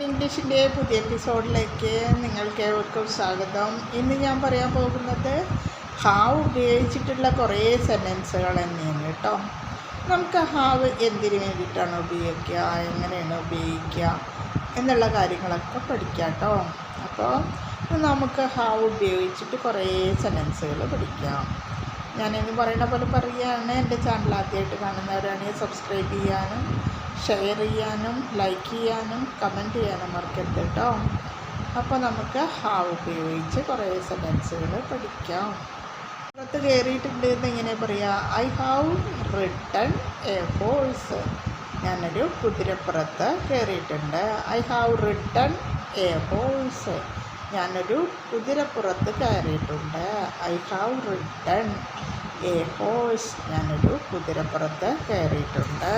ഇംഗ്ലീഷിന്റെ പുതിയ എപ്പിസോഡിലേക്ക് നിങ്ങൾക്ക് ഏവർക്കും സ്വാഗതം. ഇന്ന് ഞാൻ പറയാൻ പോകുന്നത് ഹാവ് ഉപയോഗിച്ചിട്ടുള്ള കുറേ സെന്റൻസുകൾ തന്നെയാണ് കേട്ടോ. നമുക്ക് ഹാവ് എന്തിനു വേണ്ടിയിട്ടാണ് ഉപയോഗിക്കുക എങ്ങനെയാണ് ഉപയോഗിക്കുക എന്നുള്ള കാര്യങ്ങളൊക്കെ പഠിക്കാം കേട്ടോ. അപ്പോൾ നമുക്ക് ഹാവ് ഉപയോഗിച്ചിട്ട് കുറേ സെന്റൻസുകൾ പഠിക്കാം. ഞാനിന്ന് പറയുന്ന പോലെ പറയുകയാണ്. എന്റെ ചാനൽ ആദ്യമായിട്ട് കാണുന്നവരാണെങ്കിൽ സബ്സ്ക്രൈബ് ചെയ്യാനും ഷെയർ ചെയ്യാനും ലൈക്ക് ചെയ്യാനും കമന്റ് ചെയ്യാനും മറക്കരുത് കേട്ടോ. അപ്പോൾ നമുക്ക് ഹാവ് ഉപയോഗിച്ച് കുറേ സെന്റൻസുകൾ പഠിക്കാം. പുറത്ത് കയറിയിട്ടുണ്ട് എന്ന് ഇങ്ങനെ പറയാം? I have ridden a horse ഞാനൊരു കുതിരപ്പുറത്ത് കയറിയിട്ടുണ്ട്. I have ridden a horse ഞാനൊരു കുതിരപ്പുറത്ത് കയറിയിട്ടുണ്ട്. I have ridden a horse ഞാനൊരു കുതിരപ്പുറത്ത് കയറിയിട്ടുണ്ട്.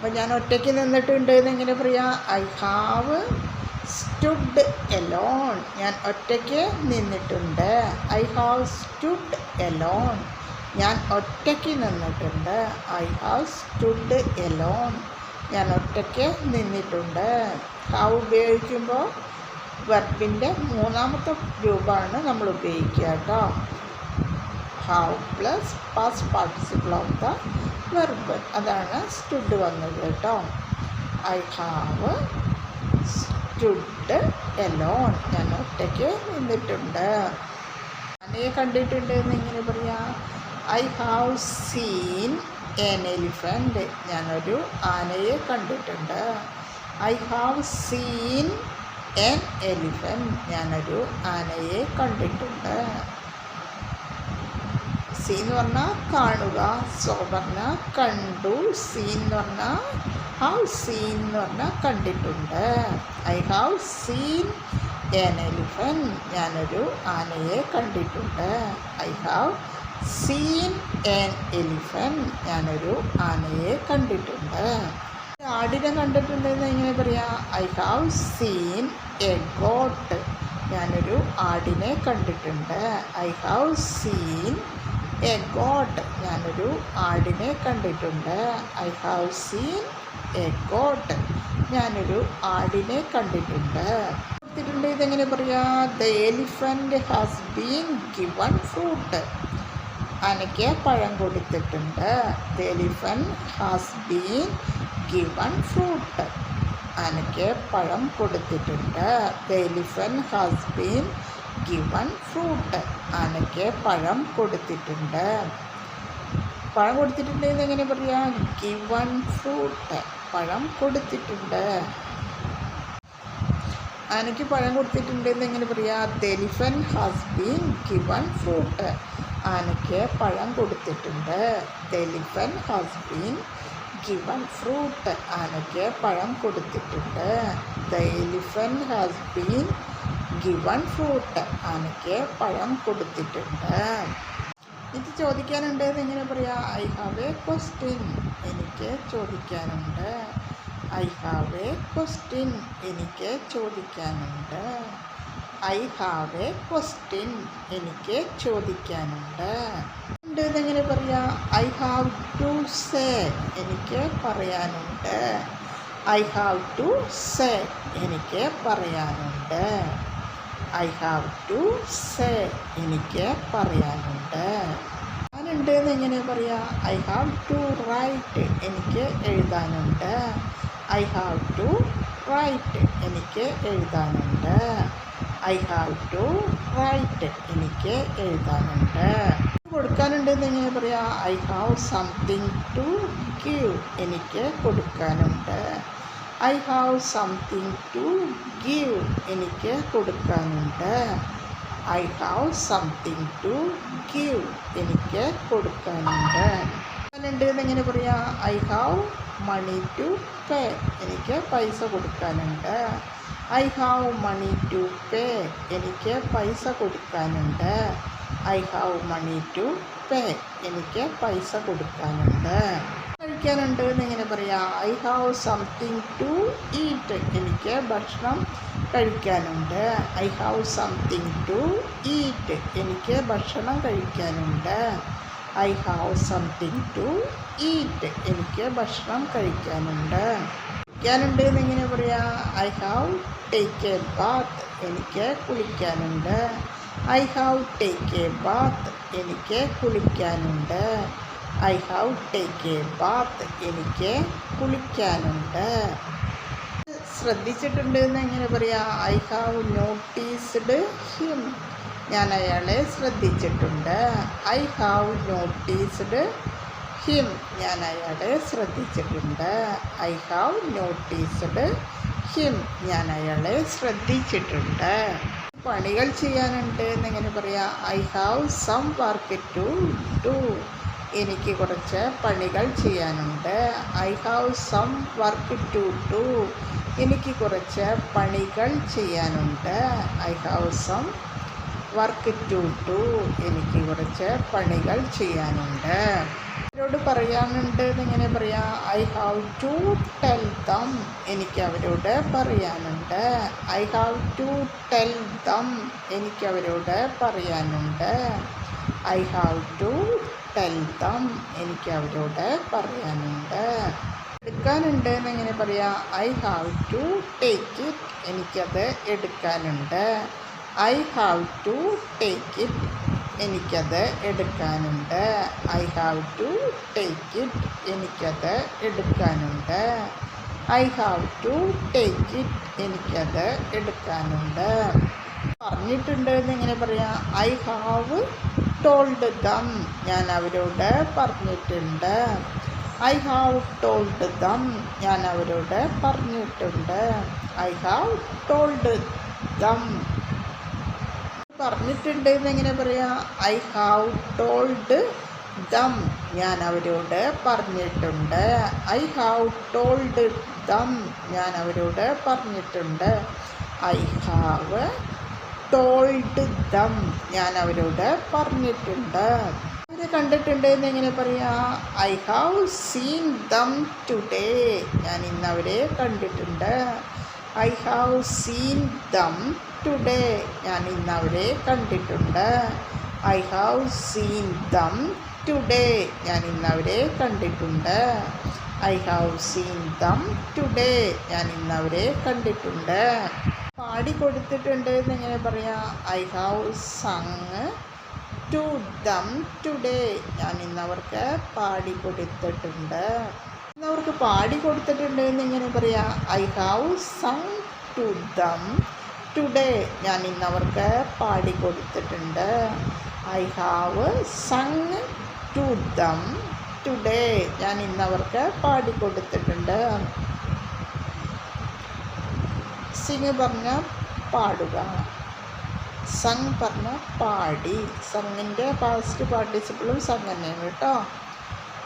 അപ്പോൾ ഞാൻ ഒറ്റയ്ക്ക് നിന്നിട്ടുണ്ട് എന്നിങ്ങനെ പറയാം ഐ ഹാവ് സ്റ്റുഡ് എലോൺ ഞാൻ ഒറ്റയ്ക്ക് നിന്നിട്ടുണ്ട്. ഐ ഹാവ് സ്റ്റുഡ് എലോൺ ഞാൻ ഒറ്റയ്ക്ക് നിന്നിട്ടുണ്ട്. ഐ ഹാവ് സ്റ്റുഡ് എലോൺ ഞാൻ ഒറ്റയ്ക്ക് നിന്നിട്ടുണ്ട്. ഹാവ് ഉപയോഗിക്കുമ്പോൾ വെർബിന്റെ മൂന്നാമത്തെ രൂപമാണ് നമ്മൾ ഉപയോഗിക്കുക കേട്ടോ. Have plus past participle of the verb അതാണ് സ്റ്റുഡ് വന്നത് കേട്ടോ. ഐ ഹാവ് സ്റ്റുഡ് എലോൺ ഞാൻ ഒറ്റയ്ക്ക് നിന്നിട്ടുണ്ട്. ആനയെ കണ്ടിട്ടുണ്ട് എന്ന് ഇങ്ങനെ പറയാം. I have seen an elephant ഞാനൊരു ആനയെ കണ്ടിട്ടുണ്ട്. I have seen an elephant ഞാനൊരു ആനയെ കണ്ടിട്ടുണ്ട്. സീ എന്ന് പറഞ്ഞാൽ കാണുക. സോ പറഞ്ഞാൽ കണ്ടു. സി എന്ന് പറഞ്ഞാൽ ഹാവ് സീൻ എന്ന് പറഞ്ഞാൽ കണ്ടിട്ടുണ്ട്. I have seen an elephant ഞാനൊരു ആനയെ കണ്ടിട്ടുണ്ട്. I have seen an elephant ഞാനൊരു ആനയെ കണ്ടിട്ടുണ്ട്. ആടിനെ കണ്ടിട്ടുണ്ടെന്ന് എങ്ങനെ പറയാം? I have seen a goat ഞാനൊരു ആടിനെ കണ്ടിട്ടുണ്ട്. I have seen a goat ഞാനൊരു ആടിനെ കണ്ടിട്ടുണ്ട്. I have seen a goat ഞാനൊരു ആടിനെ കണ്ടിട്ടുണ്ട്. കൊടുത്തിട്ടുണ്ട് ഇതെങ്ങനെ പറയാ? The elephant has been given fruit. ആനയ്ക്ക് പഴം കൊടുത്തിട്ടുണ്ട്. The elephant has been given fruit. ആനയ്ക്ക് പഴം കൊടുത്തിട്ടുണ്ട്. The elephant has been given fruit ആനയ്ക്ക് പഴം കൊടുത്തിട്ടുണ്ട്. പഴം കൊടുത്തിട്ടുണ്ട് എന്ന് എങ്ങനെ പറയാം? ഗിവൺ ഫ്രൂട്ട് പഴം കൊടുത്തിട്ടുണ്ട്. ആനയ്ക്ക് പഴം കൊടുത്തിട്ടുണ്ട് എന്ന് എങ്ങനെ പറയാം the elephant has been given fruit ആനയ്ക്ക് പഴം കൊടുത്തിട്ടുണ്ട്. The elephant has been given fruit ആനയ്ക്ക് പഴം കൊടുത്തിട്ടുണ്ട്. The elephant has been given fruit ആനയ്ക്ക് പഴം കൊടുത്തിട്ടുണ്ട്. ഇത് ചോദിക്കാനുണ്ട് എങ്ങനെ പറയാം? ഐ ഹാവ് എ ക്വസ്റ്റ്യൻ എനിക്ക് ചോദിക്കാനുണ്ട്. ഐ ഹാവ് എ ക്വസ്റ്റ്യൻ എനിക്ക് ചോദിക്കാനുണ്ട്. ഐ ഹാവ് എ ക്വസ്റ്റ്യൻ എനിക്ക് ചോദിക്കാനുണ്ട്. ഉണ്ട് എന്നെങ്ങനെ പറയാം? ഐ ഹാവ് ടു സേ എനിക്ക് പറയാനുണ്ട്. ഐ ഹാവ് ടു സേ എനിക്ക് പറയാനുണ്ട്. ഐ ഹാവ് ടു സേ എനിക്ക് പറയാനുണ്ട്. ഞാനുണ്ട് എന്ന് എങ്ങനെ പറയാം? ഐ ഹാവ് ടു റൈറ്റ് എനിക്ക് എഴുതാനുണ്ട്. ഐ ഹാവ് ടു റൈറ്റ് എനിക്ക് എഴുതാനുണ്ട്. ഐ ഹാവ് ടു റൈറ്റ് എനിക്ക് എഴുതാനുണ്ട്. കൊടുക്കാനുണ്ട് എന്ന് എങ്ങനെ പറയാം? I have something to give എനിക്ക് കൊടുക്കാനുണ്ട്. I have something to give എനിക്ക് കൊടുക്കാനുണ്ട്. I have something to give എനിക്ക് കൊടുക്കാനുണ്ട്. ഉണ്ട് എന്നെങ്ങനെ പറയാം? I have money to pay എനിക്ക് പൈസ കൊടുക്കാനുണ്ട്. I have money to pay എനിക്ക് പൈസ കൊടുക്കാനുണ്ട്. I have money to pay എനിക്ക് പൈസ കൊടുക്കാനുണ്ട്. കഴിക്കാനുണ്ട് എന്നിങ്ങനെ പറയാം I have something to eat എനിക്ക് ഭക്ഷണം കഴിക്കാനുണ്ട്. I have something to eat എനിക്ക് ഭക്ഷണം കഴിക്കാനുണ്ട്. I have something to eat എനിക്ക് ഭക്ഷണം കഴിക്കാനുണ്ട്. കുളിക്കാനുണ്ട് എന്നിങ്ങനെ പറയാ I have take a bath എനിക്ക് കുളിക്കാനുണ്ട്. I have take a bath എനിക്ക് കുളിക്കാനുണ്ട്. I have take a bath. എനിക്ക് കുളിക്കാനുണ്ട്. ശ്രദ്ധിച്ചിട്ടുണ്ട് എന്ന് എങ്ങനെ പറയാ? I have noticed him. ഞാൻ അയാളെ ശ്രദ്ധിച്ചിട്ടുണ്ട്. I have noticed him. ഞാൻ അയാളെ ശ്രദ്ധിച്ചിട്ടുണ്ട്. I have noticed him. ഞാൻ അയാളെ ശ്രദ്ധിച്ചിട്ടുണ്ട്. പണികൾ ചെയ്യാനുണ്ട് എന്നെങ്ങനെ പറയാം? I have some work to do. എനിക്ക് കുറച്ച് പണികൾ ചെയ്യാനുണ്ട്. I have some work to do എനിക്ക് കുറച്ച് പണികൾ ചെയ്യാനുണ്ട്. I have some work to do എനിക്ക് കുറച്ച് പണികൾ ചെയ്യാനുണ്ട്. അവരോട് പറയാനുണ്ട്. എന്നിങ്ങനെ പറയാം I have to tell them എനിക്ക് അവരോട് പറയാനുണ്ട്. I have to tell them എനിക്ക് അവരോട് പറയാനുണ്ട്. ഐ ഹാവ് ടു ടെൽ എനിക്ക് അവരോട് പറയാനുണ്ട്. എടുക്കാനുണ്ട് എന്നെങ്ങനെ പറയാം? I have to take it എനിക്കത് എടുക്കാനുണ്ട്. I have to take it എനിക്കത് എടുക്കാനുണ്ട്. I have to take it എനിക്കത് എടുക്കാനുണ്ട്. I have to take it എനിക്കത് എടുക്കാനുണ്ട്. പറഞ്ഞിട്ടുണ്ട് എന്നിങ്ങനെ പറയാം? ഐ ഹാവ് ടോൾഡ് ദം ഞാൻ അവരോട് പറഞ്ഞിട്ടുണ്ട്. ഐ ഹാവ് ടോൾഡ് ദം ഞാൻ അവരോട് പറഞ്ഞിട്ടുണ്ട്. ഐ ഹാവ് ടോൾഡ് ദം പറഞ്ഞിട്ടുണ്ട് എന്നെങ്ങനെ പറയാം? ഐ ഹാവ് ടോൾഡ് ദം ഞാൻ അവരോട് പറഞ്ഞിട്ടുണ്ട്. ഐ ഹാവ് ടോൾഡ് ദം ഞാൻ അവരോട് പറഞ്ഞിട്ടുണ്ട്. ഐ ഹാവ് ടോൾഡ് ദം ഞാൻ അവരോട് പറഞ്ഞിട്ടുണ്ട്. അവരെ കണ്ടിട്ടുണ്ട് എന്ന് എങ്ങനെ പറയാ? I have seen them today ഞാൻ ഇന്ന് അവരെ കണ്ടിട്ടുണ്ട്. I have seen them today ഞാൻ ഇന്ന് അവരെ കണ്ടിട്ടുണ്ട്. I have seen them today ഞാൻ ഇന്ന് അവരെ കണ്ടിട്ടുണ്ട്. I have seen them today ഞാൻ ഇന്ന് അവരെ കണ്ടിട്ടുണ്ട്. പാടി കൊടുത്തിട്ടുണ്ട് എന്നെങ്ങനെ പറയാം? I have sung to them today ഞാൻ ഇന്നവർക്ക് പാടി കൊടുത്തിട്ടുണ്ട്. ഇന്നവർക്ക് പാടി കൊടുത്തിട്ടുണ്ട് എന്നിങ്ങനെ പറയാം? I have sung to them today ഞാൻ ഇന്നവർക്ക് പാടി കൊടുത്തിട്ടുണ്ട്. I have sung to them today ഞാൻ ഇന്നവർക്ക് പാടി കൊടുത്തിട്ടുണ്ട്. സിങ് പറഞ്ഞ പാടുക. സങ് പറഞ്ഞ പാടി. സങ്ങിന്റെ പാസ്റ്റ് പാർട്ടിസിപ്പിളും സങ് തന്നെയാണ് കേട്ടോ.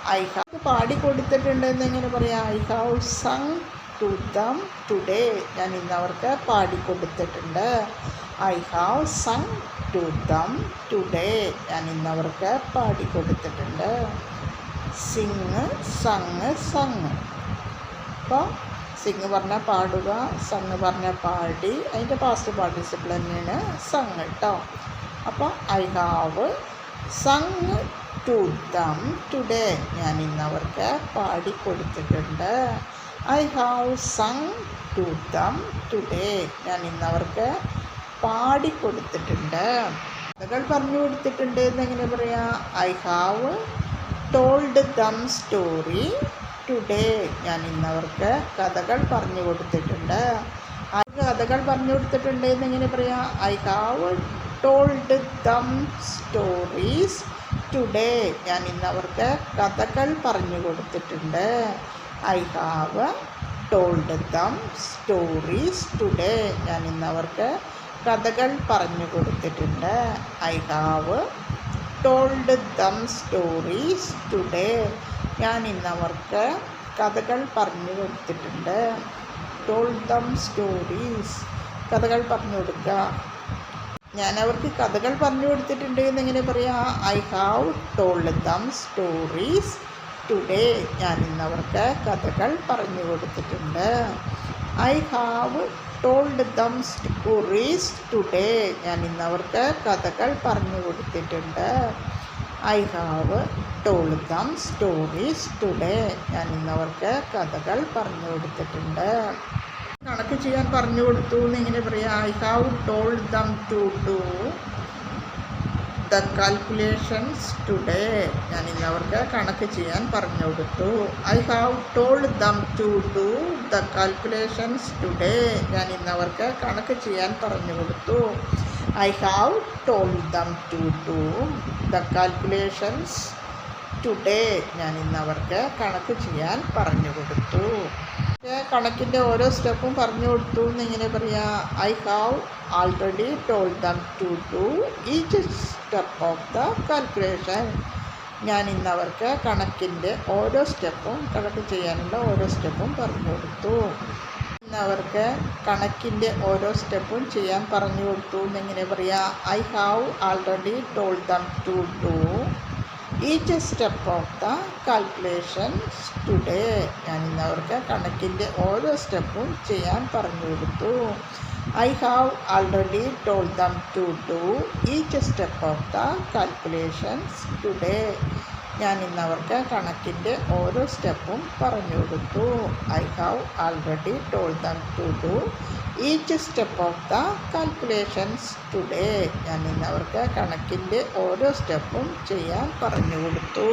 ഐ ഹാവ് കൊടുത്തിട്ടുണ്ട് എന്നെങ്ങനെ പറയാം? I have sung to them today. ഞാൻ ഇന്ന് അവർക്ക് പാടി കൊടുത്തിട്ടുണ്ട്. I have sung to them today. ഞാൻ ഇന്ന് അവർക്ക് പാടി കൊടുത്തിട്ടുണ്ട്. Sing sang sung. അപ്പോൾ സിങ് പറഞ്ഞാൽ പാടുക സങ് പറഞ്ഞാൽ പാടി. അതിന്റെ പാസ്റ്റ് പാർട്ടിസിപ്പിൾ തന്നെയാണ് സങ് കേട്ടോ അപ്പോൾ I have sung to them today ഞാൻ ഇന്ന് അവർക്ക് പാടി കൊടുത്തിട്ടുണ്ട്. I have sung to them today ഞാൻ ഇന്ന് അവർക്ക് പാടി കൊടുത്തിട്ടുണ്ട്. കഥകൾ പറഞ്ഞു കൊടുത്തിട്ടുണ്ട് എന്നെങ്ങനെ പറയാം? I have told them story today ഞാൻ ഇന്നവർക്ക് കഥകൾ പറഞ്ഞു കൊടുത്തിട്ടുണ്ട്. ആ കഥകൾ പറഞ്ഞു കൊടുത്തിട്ടുണ്ട് എന്നെങ്ങനെ പറയാം? I have told them stories today ഞാൻ ഇന്നവർക്ക് കഥകൾ പറഞ്ഞു കൊടുത്തിട്ടുണ്ട്. I have told them stories today ഞാൻ ഇന്നവർക്ക് കഥകൾ പറഞ്ഞു കൊടുത്തിട്ടുണ്ട്. I have told them stories today ഞാൻ ഇന്നവർക്ക് കഥകൾ പറഞ്ഞു കൊടുത്തിട്ടുണ്ട്. ടോൾഡ് ദം സ്റ്റോറീസ് കഥകൾ പറഞ്ഞു കൊടുക്കുക ഞാൻ അവർക്ക് കഥകൾ പറഞ്ഞു കൊടുത്തിട്ടുണ്ട് എന്നെങ്ങനെ പറയാം? I have told them stories today ഞാൻ ഇന്നവർക്ക് കഥകൾ പറഞ്ഞു കൊടുത്തിട്ടുണ്ട്. I have told them stories today ഞാൻ ഇന്ന് അവർക്ക് കഥകൾ പറഞ്ഞു കൊടുത്തിട്ടുണ്ട്. I have told them stories today ഞാൻ ഇന്ന് അവർക്ക് കഥകൾ പറഞ്ഞു കൊടുത്തിട്ടുണ്ട്. കണക്ക് ചെയ്യാൻ പറഞ്ഞു കൊടുത്തു എന്ന് ഇങ്ങനെ പറയാം I have told them to do calculations today ഞാൻ ഇന്ന് അവർക്ക് കണക്ക് ചെയ്യാൻ പറഞ്ഞു കൊടുത്തു I have told them to do the calculations today ഞാൻ ഇന്ന് അവർക്ക് കണക്ക് ചെയ്യാൻ പറഞ്ഞു കൊടുത്തു I have told them to do the calculations today ഞാൻ ഇന്ന് അവർക്ക് കണക്ക് ചെയ്യാൻ പറഞ്ഞു കൊടുത്തു. കണക്കിന്റെ ഓരോ സ്റ്റെപ്പും പറഞ്ഞു കൊടുത്തു എന്ന് എന്നിങ്ങനെ പറയാം I have already told them to do each step of the calculation. ഞാൻ ഇന്ന് അവർക്ക് കണക്കിന്റെ ഓരോ സ്റ്റെപ്പും കണക്ക് ചെയ്യാനുള്ള ഓരോ സ്റ്റെപ്പും പറഞ്ഞു കൊടുത്തു. ഇന്ന് അവർക്ക് കണക്കിന്റെ ഓരോ സ്റ്റെപ്പും ചെയ്യാൻ പറഞ്ഞു കൊടുത്തു എന്നിങ്ങനെ പറയാം I have already told them to do each step of the calculations today ഞാൻ ഇന്ന് അവർക്ക് കണക്കിന്റെ ഓരോ സ്റ്റെപ്പും ചെയ്യാൻ പറഞ്ഞു കൊടുത്തു. I have already told them to do each step of the calculations today ഞാൻ ഇന്ന് അവർക്ക് കണക്കിന്റെ ഓരോ സ്റ്റെപ്പും പറഞ്ഞു കൊടുത്തു. I have already told them to do each step of the calculations today ഞാൻ ഇന്ന് അവർക്ക് കണക്കിന്റെ ഓരോ സ്റ്റെപ്പും ചെയ്യാൻ പറഞ്ഞു കൊടുത്തു.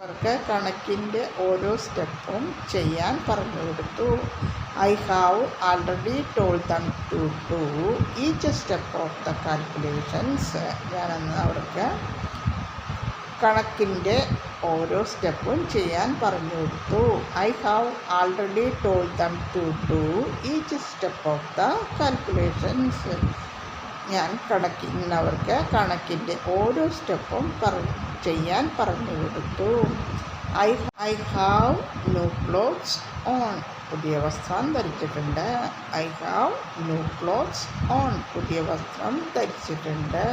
അവർക്ക് കണക്കിന്റെ ഓരോ സ്റ്റെപ്പും ചെയ്യാൻ പറഞ്ഞു കൊടുത്തു. I have already told them to do each step of the calculations ഞാനന്ന് അവർക്ക് കണക്കിന്റെ ഓരോ സ്റ്റെപ്പും ചെയ്യാൻ പറഞ്ഞു കൊടുത്തു. I have already told them to do each step of the calculations ഞാൻ കണക്കിന്നവർക്ക് കണക്കിന്റെ ഓരോ സ്റ്റെപ്പും പറ ചെയ്യാൻ പറഞ്ഞു കൊടുത്തു. I I have new clothes on പുതിയ വസ്ത്രം ധരിച്ചിട്ടുണ്ട്. I have new clothes on പുതിയ വസ്ത്രം ധരിച്ചിട്ടുണ്ട്.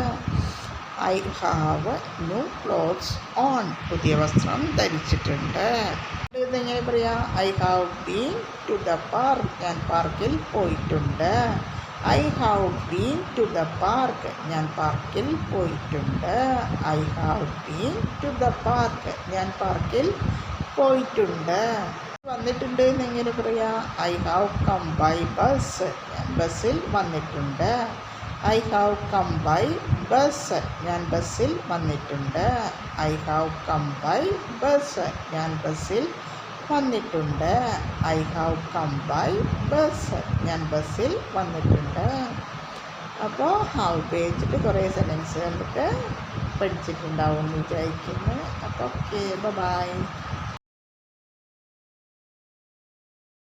I have new clothes on പുതിയ വസ്ത്രം ധരിച്ചിട്ടുണ്ട്. ഇതെങ്ങനെ പറയാം? I have been to the park ഞാൻ പാർക്കിൽ പോയിട്ടുണ്ട്. I have been to the park ഞാൻ പാർക്കിൽ പോയിട്ടുണ്ട്. I have been to the park ഞാൻ പാർക്കിൽ പോയിട്ടുണ്ട്. വന്നിട്ടുണ്ട് എന്നെങ്ങനെ പറയാം? I have come by bus ഞാൻ ബസ്സിൽ വന്നിട്ടുണ്ട്. I have come by bus ഞാൻ ബസ്സിൽ വന്നിട്ടുണ്ട്. I have come by bus ഞാൻ ബസ്സിൽ വന്നിട്ടുണ്ട്. I have come by bus ഞാൻ ബസ്സിൽ വന്നിട്ടുണ്ട്. അപ്പോൾ ഹാവ് ഉപയോഗിച്ചിട്ട് കുറേ സെന്റൻസ് കണ്ടിട്ട് പഠിച്ചിട്ടുണ്ടാവും എന്ന് വിചാരിക്കുന്നു. അപ്പോൾ ഓക്കെ ബൈ